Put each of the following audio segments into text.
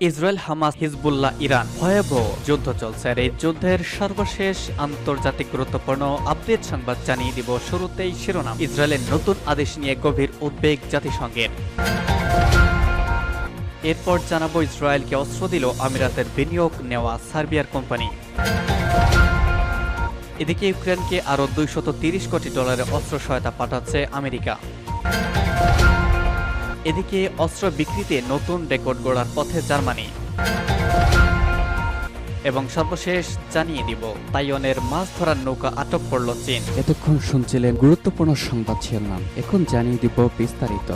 Israel, Hamas, Hezbollah, Iran. ভয়াবহ যুদ্ধ চলছে। আর এই যুদ্ধের সর্বশেষ আন্তর্জাতিক গুরুত্বপূর্ণ আপডেট সংবাদ জানিয়ে দিব শুরুতেই শিরোনাম। ইসরায়েলের নতুন আদেশ নিয়ে গভীর উদ্বেগ জাতিসংঘের। এরপর জানাব ইসরায়েলকে অস্ত্র দিল আমিরাতের বিনিয়োগ নেওয়া সার্বিয়ার কোম্পানি। এদিকে ইউক্রেনকে আরও দুইশত কোটি ডলারের অস্ত্র সহায়তা পাঠাচ্ছে আমেরিকা। এদিকে অস্ত্র বিক্রিতে নতুন রেকর্ড গড়ার পথে জার্মানি। এবং সর্বশেষ জানিয়ে দিব, তাইওয়ানের মাছ ধরার নৌকা আটক করল চীন। এতক্ষণ শুনছিলেন গুরুত্বপূর্ণ সংবাদ শিরোনাম। এখন জানিয়ে দিব বিস্তারিত।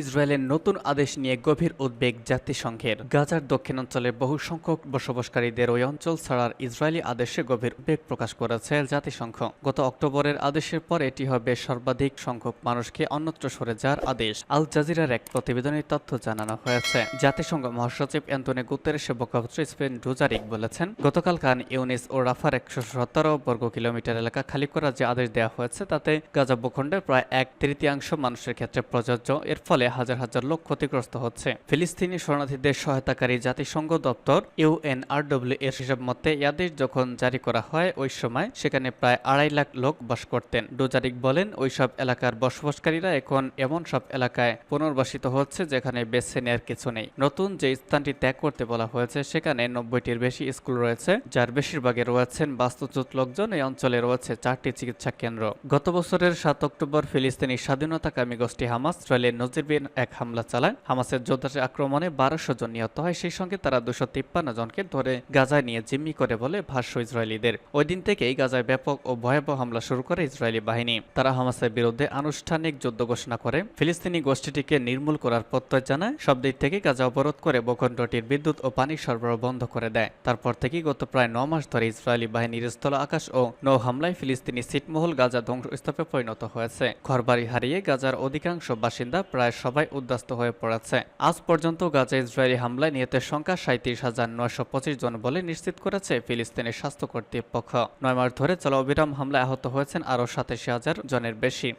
ইসরায়েলের নতুন আদেশ নিয়ে গভীর উদ্বেগ জাতিসংঘের। গাজার দক্ষিণাঞ্চলের বহু সংখ্যক বসবাসকারীদের ওই অঞ্চল ছাড়ার ইসরায়েলি আদেশে গভীর উদ্বেগ প্রকাশ করেছে জাতিসংঘ। গত অক্টোবরের আদেশের পর এটি হবে সর্বাধিক সংখ্যক মানুষকে অন্যত্র সরে যাওয়ার আদেশ, আল জাজিরার এক প্রতিবেদনে তথ্য জানানো হয়েছে। জাতিসংঘ মহাসচিব অ্যান্টনি গুতেরেসের মুখপাত্র স্পেন ডুজারিক বলেছেন, গতকাল কান ইউনিস ও রাফার একশো সতেরো বর্গ কিলোমিটার এলাকা খালি করার যে আদেশ দেওয়া হয়েছে, তাতে গাজা ভূখণ্ডের প্রায় এক তৃতীয়াংশ মানুষের ক্ষেত্রে প্রযোজ্য। এর ফলে হাজার হাজার লোক ক্ষতিগ্রস্ত হচ্ছে। ফিলিস্তিনি শরণার্থীদের সহায়তাকারী জাতিসংঘ দপ্তর ইউএনআরডব্লিউ এর হিসাব মতে আদেশ যখন জারি করা হয়, ওই সময় সেখানে প্রায় আড়াই লাখ লোক বাস করতেন। ডোজারিক বলেন ওইসব এলাকার বসবাসকারীরা এখন এমন সব এলাকায় পুনর্বাসিত হচ্ছে, যেখানে বেছে নেয়ার কিছু নেই। নতুন যে স্থানটি ত্যাগ করতে বলা হয়েছে, সেখানে নব্বইটির বেশি স্কুল রয়েছে, যার বেশিরভাগে রয়েছেন বাস্তুচ্যুত লোকজন। এই অঞ্চলে রয়েছে চারটি চিকিৎসা কেন্দ্র। গত বছরের সাত অক্টোবর ফিলিস্তিনি স্বাধীনতাকামী গোষ্ঠী হামাস, ইসরায়েলের নজিরবিহীন এক হামলা চালায়। হামাসের যোদ্ধাদের আক্রমণে বারোশো জন নিহত হয়। সেই সঙ্গে তারা দুশো তিপ্পান্ন জনকে ধরে গাজায় নিয়ে জিম্মি করে বলে ভাষ্য ইসরায়েলিদের। ওই দিন থেকেই গাজায় ব্যাপক ও ভয়াবহ হামলা শুরু করে ইসরায়েলি বাহিনী। তারা হামাসের বিরুদ্ধে আনুষ্ঠানিক যুদ্ধ ঘোষণা করে। ফিলিস্তিনি গোষ্ঠীটিকে নির্মূল করার প্রত্যয় জানায়। সব দিক থেকে গাজা অবরোধ করে ভূখণ্ডটির বিদ্যুৎ ও পানি সরবরাহ বন্ধ করে দেয়। তারপর থেকেই গত প্রায় ন মাস ধরে ইসরায়েলি বাহিনীর স্থল আকাশ ও নৌ হামলায় ফিলিস্তিনি ছিটমহল গাজা ধ্বংসস্তূপে পরিণত হয়েছে। ঘরবাড়ি হারিয়ে গাজার অধিকাংশ বাসিন্দা প্রায় সবাই উদ্বাস্ত হয়ে পড়েছে। আজ পর্যন্ত গাজা ইসরায়েলি হামলায় নিহতের সংখ্যা সাঁত্রিশ হাজার নয়শো পঁচিশ জন বলে নিশ্চিত করেছে ফিলিস্তিনের স্বাস্থ্য কর্তৃপক্ষ। নয় মাস ধরে চলা অবিরাম হামলায় আহত হয়েছেন আরও সাতাশি হাজার জনের বেশি।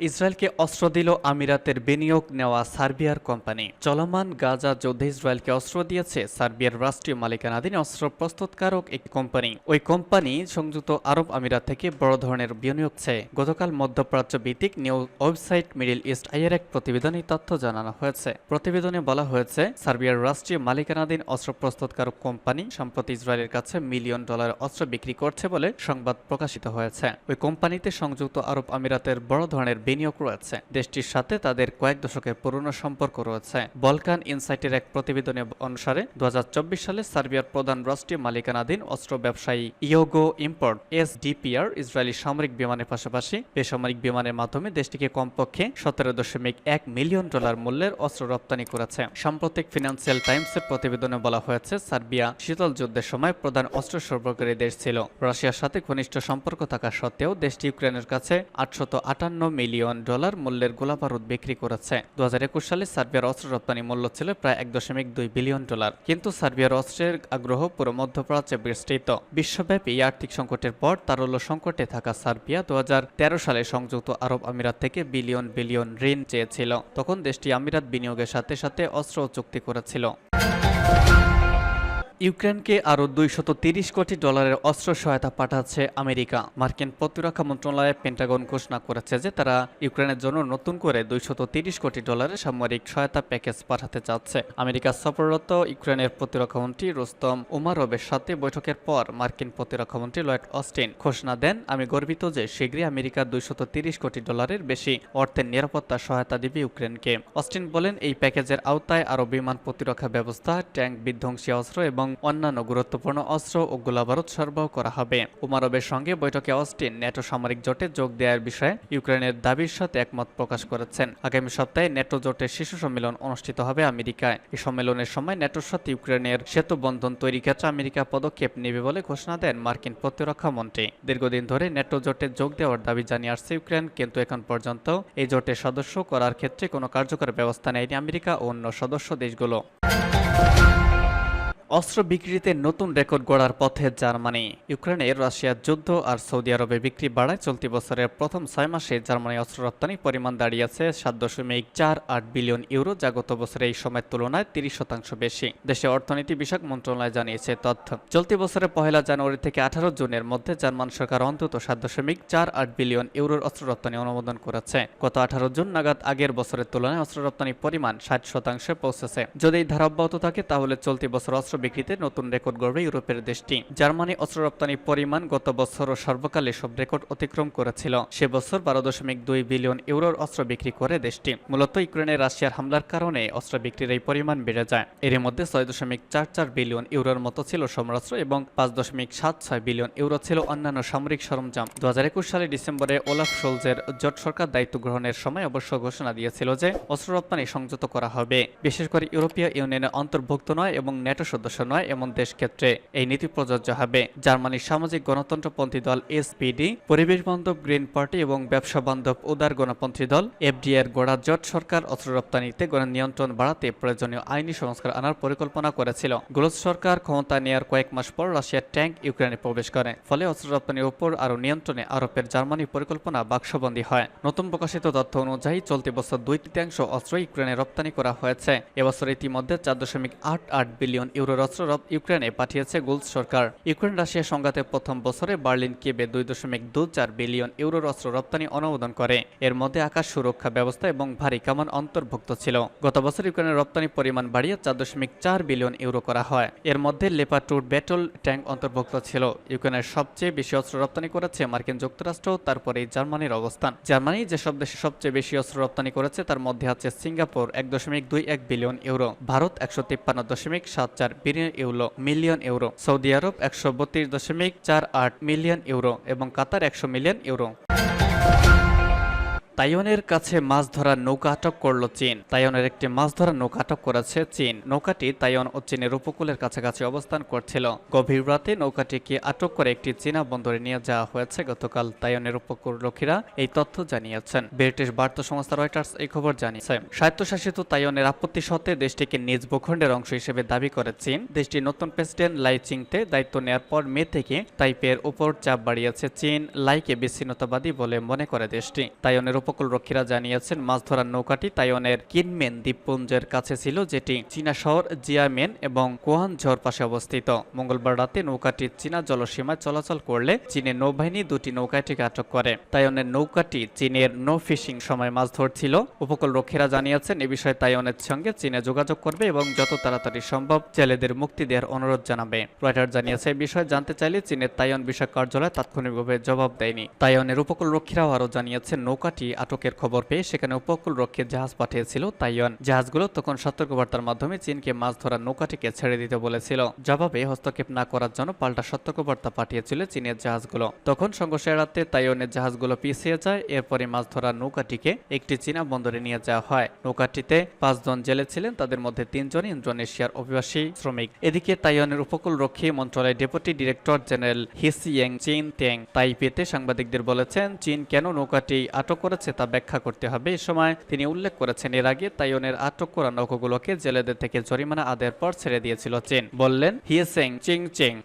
ইসরায়েলকে অস্ত্র দিল আমিরাতের বিনিয়োগ নেওয়া সার্বিয়ার কোম্পানি। চলমান গাজা যুদ্ধে ইসরায়েলকে অস্ত্র দিয়েছে সার্বিয়ার রাষ্ট্রীয় মালিকানাধীন অস্ত্র প্রস্তুতকারক একটি কোম্পানি। ওই কোম্পানি সংযুক্ত আরব আমিরাত থেকে বড় ধরনের বিনিয়োগ চেয়ে। গতকাল মধ্যপ্রাচ্য ভিত্তিক নিউজ ওয়েবসাইট মিডিল ইস্ট আইয়ের এক প্রতিবেদনে তথ্য জানানো হয়েছে। প্রতিবেদনে বলা হয়েছে, সার্বিয়ার রাষ্ট্রীয় মালিকানাধীন অস্ত্র প্রস্তুতকারক কোম্পানি সম্প্রতি ইসরায়েলের কাছে মিলিয়ন ডলার অস্ত্র বিক্রি করছে বলে সংবাদ প্রকাশিত হয়েছে। ওই কোম্পানিতে সংযুক্ত আরব আমিরাতের বড় ধরনের বিনিয়োগ রয়েছে। দেশটির সাথে তাদের কয়েক দশকের পুরনো সম্পর্ক রয়েছে। বলকান ইনসাইটের এক প্রতিবেদনে অনুসারে দু হাজার চব্বিশ সালে সার্বিয়ার প্রধান রাষ্ট্রীয় মালিকানাধীন অস্ত্র ব্যবসায়ী ইয়োগো ইম্পোর্ট এস ডিপিআর ইসরায়েলি সামরিক বিমানের পাশাপাশি বেসামরিক বিমানের মাধ্যমে দেশটিকে কমপক্ষে সতেরো দশমিক এক মিলিয়ন ডলার মূল্যের অস্ত্র রপ্তানি করেছে। সাম্প্রতিক ফিনান্সিয়াল টাইমসের প্রতিবেদনে বলা হয়েছে, সার্বিয়া শীতল যুদ্ধের সময় প্রধান অস্ত্র সরবরাহকারী দেশ ছিল। রাশিয়ার সাথে ঘনিষ্ঠ সম্পর্ক থাকা সত্ত্বেও দেশটি ইউক্রেনের কাছে আটশত আটান্ন মিলিয়ন মিলিয়ন ডলার মূল্যের গোলাবারুদ বিক্রি করেছে। দু হাজার একুশ সালে সার্বিয়ার অস্ত্র রপ্তানি মূল্য ছিল প্রায় এক দশমিক দুই বিলিয়ন ডলার। কিন্তু সার্বিয়ার অস্ত্রের আগ্রহ পুরো মধ্যপ্রাচ্যে বিস্তৃত। বিশ্বব্যাপী আর্থিক সংকটের পর তারল্য সংকটে থাকা সার্বিয়া দু হাজার তেরো সালে সংযুক্ত আরব আমিরাত থেকে বিলিয়ন বিলিয়ন ঋণ চেয়েছিল। তখন দেশটি আমিরাত বিনিয়োগের সাথে সাথে অস্ত্র চুক্তি করেছিল। ইউক্রেনকে আরও দুইশত তিরিশ কোটি ডলারের অস্ত্র সহায়তা পাঠাচ্ছে আমেরিকা। মার্কিন প্রতিরক্ষা মন্ত্রণালয়ে পেন্টাগন ঘোষণা করেছে যে তারা ইউক্রেনের জন্য নতুন করে দুইশত তিরিশ কোটি ডলারের সামরিক সহায়তা প্যাকেজ পাঠাতে চাচ্ছে। আমেরিকা সফররত ইউক্রেনের প্রতিরক্ষামন্ত্রী রুস্তম উমারবের সাথে বৈঠকের পর মার্কিন প্রতিরক্ষামন্ত্রী লয়েড অস্টিন ঘোষণা দেন, আমি গর্বিত যে শীঘ্রই আমেরিকা দুইশত তিরিশ কোটি ডলারের বেশি অর্থের নিরাপত্তা সহায়তা দিবে ইউক্রেনকে। অস্টিন বলেন, এই প্যাকেজের আওতায় আরও বিমান প্রতিরক্ষা ব্যবস্থা, ট্যাঙ্ক বিধ্বংসী অস্ত্র এবং অন্যান্য গুরুত্বপূর্ণ অস্ত্র ও গোলাবারুদ সরবরাহ করা হবে। উমারবের সঙ্গে বৈঠকে অস্টিন ন্যাটো সামরিক জোটে যোগ দেওয়ার বিষয়ে ইউক্রেনের দাবির সাথে একমত প্রকাশ করেছেন। আগামী সপ্তাহে ন্যাটো জোটের শীর্ষ সম্মেলন অনুষ্ঠিত হবে আমেরিকায়। এই সম্মেলনের সময় ন্যাটোর সাথে ইউক্রেনের সেতু বন্ধন তৈরি ক্ষেত্রে আমেরিকা পদক্ষেপ নেবে বলে ঘোষণা দেন মার্কিন প্রতিরক্ষা মন্ত্রী। দীর্ঘদিন ধরে ন্যাটো জোটে যোগ দেওয়ার দাবি জানিয়ে আসছে ইউক্রেন, কিন্তু এখন পর্যন্ত এই জোটের সদস্য করার ক্ষেত্রে কোনো কার্যকর ব্যবস্থা নেয়নি আমেরিকা ও অন্য সদস্য দেশগুলো। অস্ত্র বিক্রিতে নতুন রেকর্ড গড়ার পথে জার্মানি। ইউক্রেনের রাশিয়ার যুদ্ধ আর সৌদি আরবে বিক্রি বাড়ায় চলতি বছরের প্রথম ছয় মাসে জার্মানি অস্ত্র রপ্তানি পরিমাণ দাঁড়িয়েছে সাত দশমিক চার আট বিলিয়ন ইউরো যা গত বছরের এই সময়ের তুলনায় তিরিশ শতাংশ বেশি। দেশে অর্থনীতি বিষয়ক মন্ত্রণালয় জানিয়েছে তথ্য। চলতি বছরের পহেলা জানুয়ারি থেকে আঠারো জুনের মধ্যে জার্মান সরকার অন্তত সাত দশমিক চার আট বিলিয়ন ইউরোর অস্ত্র রপ্তানি অনুমোদন করেছে। গত আঠারো জুন নাগাদ আগের বছরের তুলনায় অস্ত্র রপ্তানি পরিমাণ ষাট শতাংশে পৌঁছেছে। যদি এই ধারা অব্যাহত থাকে, তাহলে চলতি বছর অস্ত্র বিক্রিতে নতুন রেকর্ড গড়বে ইউরোপের দেশটি। জার্মানি অস্ত্র রপ্তানি পরিমাণ গত বছর ও সর্বকালে সব রেকর্ড অতিক্রম করেছিল। সে বছর বারো দশমিক দুই বিলিয়ন ইউরোর অস্ত্র বিক্রি করে দেশটি। মূলত ইউক্রেনের রাশিয়ার হামলার কারণে অস্ত্র বিক্রির এই পরিমাণ বেড়ে যায়। এর মধ্যে ছয় দশমিক চার চার বিলিয়ন ইউরোর মতো ছিল সমরাস্ত্র এবং পাঁচ দশমিক সাত ছয় বিলিয়ন ইউরো ছিল অন্যান্য সামরিক সরঞ্জাম। দু হাজার একুশ সালে ডিসেম্বরে ওলাফ শোলজের জোট সরকার দায়িত্ব গ্রহণের সময় অবশ্য ঘোষণা দিয়েছিল যে অস্ত্র রপ্তানি সংযত করা হবে। বিশেষ করে ইউরোপীয় ইউনিয়নে অন্তর্ভুক্ত নয় এবং ন্যাটো সদস্য নয়, এমন দেশ ক্ষেত্রে এই নীতি প্রযোজ্য হবে। জার্মানির সামাজিক গণতন্ত্রপন্থী দল এসপিডি পরিবেশ বান্ধব গ্রিন পার্টি এবং ব্যবসা বান্ধব উদার গণপন্থী দল এফডিএর গোড়া জোট সরকার অস্ত্র রপ্তানিতে গণ নিয়ন্ত্রণ বাড়াতে প্রয়োজনীয় আইনি সংস্কার আনার পরিকল্পনা করেছিল। গুলজ সরকার ক্ষমতা নেয়ার কয়েক মাস পর রাশিয়ার ট্যাঙ্ক ইউক্রেনে প্রবেশ করে। ফলে অস্ত্র রপ্তানির উপর আরও নিয়ন্ত্রণে আরোপের জার্মানির পরিকল্পনা বাক্সবন্দী হয়। নতুন প্রকাশিত তথ্য অনুযায়ী চলতি বছর দুই তৃতীয়াংশ অস্ত্র ইউক্রেনে রপ্তানি করা হয়েছে। এবছর ইতিমধ্যে চার দশমিক আট আট বিলিয়ন ইউরোর রপ- ইউক্রেনে পাঠিয়েছে গুলজ সরকার। ইউক্রেন রাশিয়া সংঘাতের প্রথম বছরে বার্লিন কেবে দুই দশমিক দু চার বিলিয়ন ইউরোর অস্ত্র রপ্তানি অনুমোদন করে। এর মধ্যে আকাশ সুরক্ষা ব্যবস্থা এবং ভারী কামান অন্তর্ভুক্ত ছিল। গত বছর ইউক্রেনের রপ্তানি পরিমাণ বাড়িয়ে চার দশমিক চার বিলিয়ন ইউরো করা হয়। এর মধ্যে লেপাটুর ব্যাটল ট্যাঙ্ক অন্তর্ভুক্ত ছিল। ইউক্রেনের সবচেয়ে বেশি অস্ত্র রপ্তানি করেছে মার্কিন যুক্তরাষ্ট্র তারপরে জার্মানির অবস্থান। জার্মানি যেসব দেশে সবচেয়ে বেশি অস্ত্র রপ্তানি করেছে, তার মধ্যে আছে সিঙ্গাপুর, এক দশমিক দুই এক বিলিয়ন ইউরো। ভারত একশো তিপ্পান্ন দশমিক সাত চার বিলিয়ন ইউরো, মিলিয়ন ইউরো, সৌদি আরব একশো বত্রিশ দশমিক চার আট মিলিয়ন ইউরো এবং কাতার একশো মিলিয়ন ইউরো। তাইওয়ানের কাছে মাছ ধরার নৌকা আটক করল চীন। তাইওয়ানের একটি মাছ ধরার নৌকা আটক করেছে চীন। নৌকাটি তাইওয়ান ও চীনের উপকূলের কাছাকাছি অবস্থান করছিল। গভীর রাতে নৌকাটিকে আটক করে একটি চীনা বন্দরে নিয়ে যাওয়া হয়েছে। গতকাল তাইওয়ানের উপকূলরক্ষীরা এই তথ্য জানিয়েছেন। ব্রিটিশ বার্তা সংস্থা রয়টার্স এই খবর জানিয়েছে। স্বায়ত্তশাসিত তাইওয়ানের আপত্তি সত্ত্বে দেশটিকে নিজ ভূখণ্ডের অংশ হিসেবে দাবি করে চীন। দেশটির নতুন প্রেসিডেন্ট লাই চিংতে দায়িত্ব নেওয়ার পর মে থেকে তাইপের উপর চাপ বাড়িয়েছে চীন। লাইকে বিচ্ছিন্নতাবাদী বলে মনে করে দেশটি। তাইওয়ানের উপকূলরক্ষীরা জানিয়েছেন, মাছ ধরার নৌকাটি তাইওয়ানের কিনমেন দ্বীপপুঞ্জের কাছে ছিল, যেটি চীনা শহর জিয়ামেন এবং কোহান ঝড় পাশে অবস্থিত। মঙ্গলবার রাতে নৌকাটি চীনা জলসীমায় চলাচল করলে চীনের নৌবাহিনী দুটি নৌকাটিকে আটক করে। তাইওয়ানের নৌকাটি চীনের নো ফিশিং সময় মাছ ধরছিল। উপকূলরক্ষীরা জানিয়েছেন, এ বিষয়ে তাইওয়ানের সঙ্গে চীনে যোগাযোগ করবে এবং যত তাড়াতাড়ি সম্ভব জেলেদের মুক্তি দেওয়ার অনুরোধ জানাবে। রয়টার জানিয়েছে এই বিষয়ে জানতে চাইলে চীনের তাইওয়ান বিষয়ক কার্যালয় তাৎক্ষণিকভাবে জবাব দেয়নি। তাইওয়ানের উপকূলরক্ষীরাও আরও জানিয়েছেন, নৌকাটি আটকের খবর পেয়ে সেখানে উপকূলরক্ষীর জাহাজ পাঠিয়েছিল তাইওয়ান। জাহাজগুলো তখন সতর্কবার্তার মাধ্যমে চীনকে মাছ ধরার নৌকাটিকে ছেড়ে দিতে বলেছিল। জবাবে হস্তক্ষেপ না করার জন্য পাল্টা সতর্কবার্তা পাঠিয়েছিল চীনের জাহাজগুলো। তখন সংঘর্ষ এড়াতে তাইওয়ানের জাহাজগুলো পিছিয়ে যায় এরপরে মাছ ধরার নৌকাটিকে একটি চীনা বন্দরে নিয়ে যাওয়া হয়। নৌকাটিতে পাঁচজন জেলে ছিলেন, তাদের মধ্যে তিনজন ইন্দোনেশিয়ার অভিবাসী শ্রমিক। এদিকে তাইওয়ানের উপকূলরক্ষী মন্ত্রণালয়ের ডেপুটি ডিরেক্টর জেনারেল হিসিয়েং চিন তেং তাইপেতে সাংবাদিকদের বলেছেন, চীন কেন নৌকাটি আটক করেছে তা ব্যাখ্যা করতে হবে। এ সময় তিনি উল্লেখ করেছেন, এর আগে তাইওয়ানের আটক করা নৌকাগুলোকে জেলেদের থেকে জরিমানা আদায়ের পর ছেড়ে দিয়েছিল চীন। বললেন হিয়েসেং চিং চিং।